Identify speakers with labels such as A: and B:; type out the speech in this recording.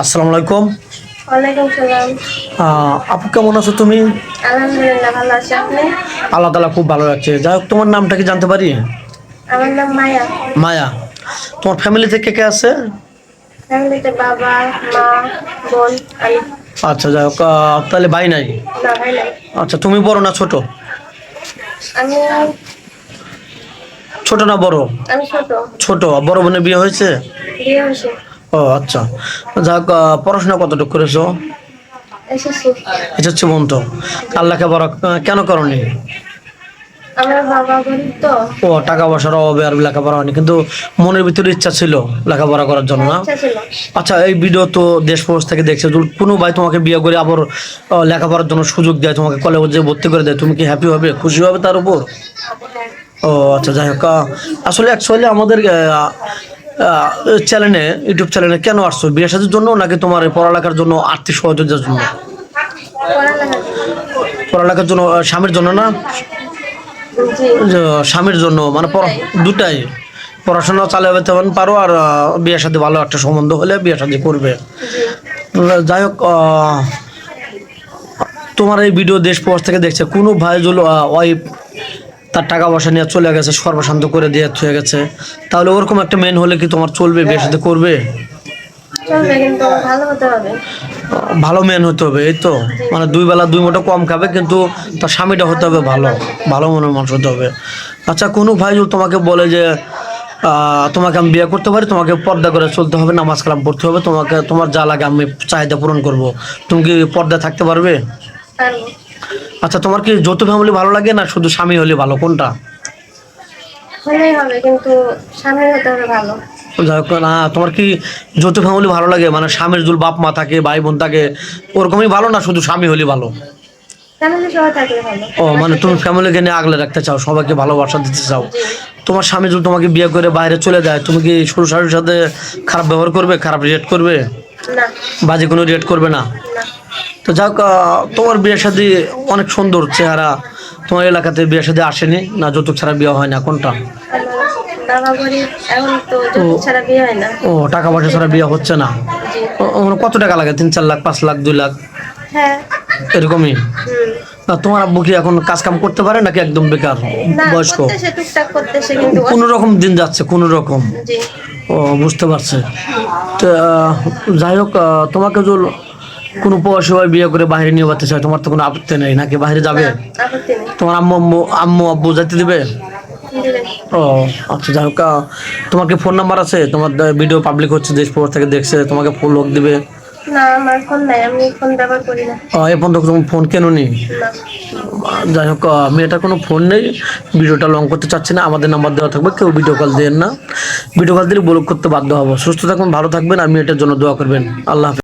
A: আসসালামু আলাইকুম।
B: ওয়ালাইকুম সালাম।
A: আপু কেমন আছো তুমি?
B: আলহামদুলিল্লাহ ভালো আছি। আপনি?
A: আল্লাহ খুব ভালো লাগছে যাই হোক তোমার নামটা কি জানতে পারি?
B: আমার নাম মায়া।
A: মায়া। তোমার ফ্যামিলিতে কে কে আছে?
B: ফ্যামিলিতে বাবা মা বোন আমি।
A: আচ্ছা যাই হোক তাহলে ভাই নাই?
B: না ভাই নাই।
A: আচ্ছা তুমি বড় না ছোট?
B: আমি
A: ছোট না বড়?
B: আমি ছোট।
A: ছোট। বড় বোনের বিয়ে হয়েছে?
B: বিয়ে হয়েছে।
A: ও আচ্ছা। আহ, পড়াশোনা কতটুকু করেছ?
B: এসেছি।
A: এটা বোন তো আল্লাহকে বড় কেন করনি? ও টাকা পয়সার অভাবে আর লেখাপড়া হয়নি কিন্তু মনের ভিতরে ইচ্ছা ছিল লেখাপড়া করার জন্য না? আচ্ছা এই ভিডিও তো দেশ প্রবাস থেকে দেখছে। কোনো ভাই তোমাকে বিয়ে করে আবার লেখাপড়ার জন্য সুযোগ দেয় তোমাকে কলেজে ভর্তি করে দেয় তুমি কি হ্যাপি হবে খুশি হবে তার উপর? ও আচ্ছা যাই হোক আসলে অ্যাকচুয়ালি আমাদের চ্যানেলে ইউটিউব চ্যানেলে কেন আসছো? বিয়ে সাথের জন্য নাকি তোমার পড়ালেখার জন্য আর্থিক সহযোগিতার জন্য? পড়ালেখার জন্য স্বামীর জন্য না? স্বামীর জন্য মানে দুটাই। পড়াশোনা চালিয়ে তেমন পারো আর বিয়ের সাথে ভালো একটা সম্বন্ধ হলে বিয়ে সাথে করবে। যাই হোক তোমার এই ভিডিও দেশ প্রবাস থেকে দেখছে কোনো ভাই যদি ওয়াইফ তার টাকা পয়সা নিয়ে চলে গেছে সর্বশান্ত করে দিয়ে হয়ে গেছে। তাহলে ওরকম একটা মেন হলে কি তোমার চলবে বিয়ের সাথে করবে?
B: ভালো
A: মেন হতে হবে এই তো। মানে দুই বেলা দুই মোটা কম খাবে কিন্তু তার স্বামীটা হতে হবে ভালো ভালো মনের মানুষ হতে হবে। আচ্ছা কোনো ভাই যদি তোমাকে বলে যে তোমাকে আমি বিয়ে করতে পারি তোমাকে পর্দা করে চলতে হবে নামাজ কালাম পড়তে হবে তোমাকে তোমার যা লাগে আমি চাহিদা পূরণ করব। তুমি কি পর্দা থাকতে পারব। আচ্ছা তোমার কি যৌথ ফ্যামিলি ভালো লাগে না শুধু স্বামী হলে ভালো? কোনটা?
B: হলেই হবে কিন্তু স্বামী হতে হবে ভালো।
A: যাই হোক, না তোমার কি যৌথ ফ্যামিলি ভালো লাগে? মানে স্বামীর জুল বাপ মা থাকে ভাই বোন থাকে ওরকমই ভালো না শুধু স্বামী হলে ভালো? ও মানে তুমি ফ্যামিলিকে নিয়ে আগলে রাখতে চাও সবাইকে ভালোবাসা দিতে চাও। তোমার স্বামী যদি তোমাকে বিয়ে করে বাইরে চলে যায় তুমি কি শ্বশুর শাশুড়ির সাথে খারাপ ব্যবহার করবে খারাপ রিয়েক্ট করবে? বাজে কোনো রিয়েক্ট করবে না। তো যাক আহ, তোমার বিয়ের সাথে অনেক সুন্দর চেহারা। তোমার এলাকাতে বিয়ের সাথে আসেনি? না যৌতুক ছাড়া বিয়ে হয় না? কোনটা? ও টাকা পয়সা ছাড়া বিয়ে হচ্ছে না? কত টাকা লাগে? তিন চার লাখ পাঁচ লাখ দুই লাখ?
B: হ্যাঁ।
A: এরকমই? না, তোমার আব্বু কি এখন কাজ কাম করতে পারে নাকি একদম বেকার বয়স্ক? কোন রকম দিন যাচ্ছে কোন রকম। ও বুঝতে পারছে। তো যাই হোক তোমাকে কোনো পয়সা বিয়ে করে বাইরে নিয়ে যেতে চায় তোমার তো কোনো আপত্তি নেই নাকি বাইরে যাবে? তোমার আম্মু আম্মু আম্মু আব্বু যেতে দিবে? ও আচ্ছা যাই হোক তোমার কি ফোন নাম্বার আছে? তোমার ভিডিও পাবলিক হচ্ছে দেশ পর থেকে দেখছে তোমাকে ফোন লোক দিবে।
B: ফোন নাই
A: কেন নি? যাই হোক মেয়েটার কোনো ফোন নেই ভিডিওটা লং করতে চাচ্ছি না আমাদের নাম্বার দেওয়া থাকবে কেউ ভিডিও কল দেন না। ভিডিও কল দিলে ব্লক করতে বাধ্য হব। সুস্থ থাকবেন ভালো থাকবেন আর মেয়েটার জন্য দোয়া করবেন। আল্লাহ